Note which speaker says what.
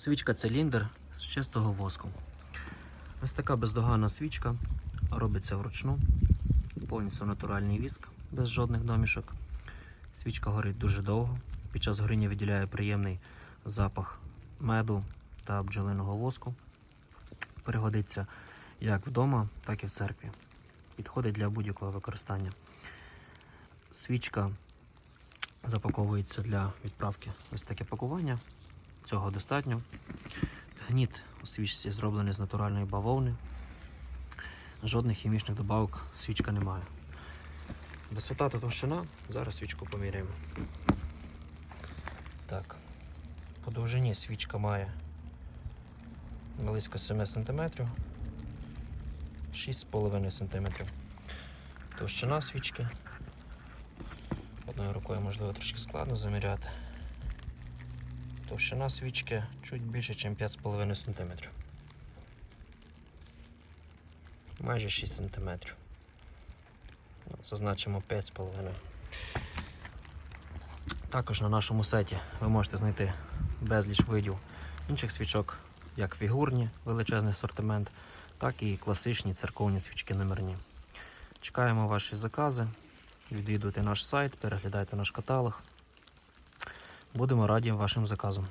Speaker 1: Свічка циліндр з чистого воску. Ось така бездоганна свічка. Робиться вручну. Повністю натуральний віск, без жодних домішок. Свічка горить дуже довго. Під час горіння виділяє приємний запах меду та бджолиного воску. Пригодиться як вдома, так і в церкві. Підходить для будь-якого використання. Свічка запаковується для відправки. Ось таке пакування. Цього достатньо. Гніт у свічці зроблений з натуральної бавовни. Жодних хімічних добавок свічка не має. Висота та товщина. Зараз свічку поміряємо. Так. По довжині свічка має близько 7 см. 6,5 см. Товщина свічки. Одною рукою можливо трошки складно заміряти. Товщина свічки чуть більше, ніж 5,5 см. Майже 6 см. Ну, Зазначимо 5,5. Також на нашому сайті ви можете знайти безліч видів інших свічок, як фігурні, величезний асортимент, так і класичні церковні свічки номерні. Чекаємо ваші закази. Відвідуйте наш сайт, переглядайте наш каталог. Будемо раді вашим заказам.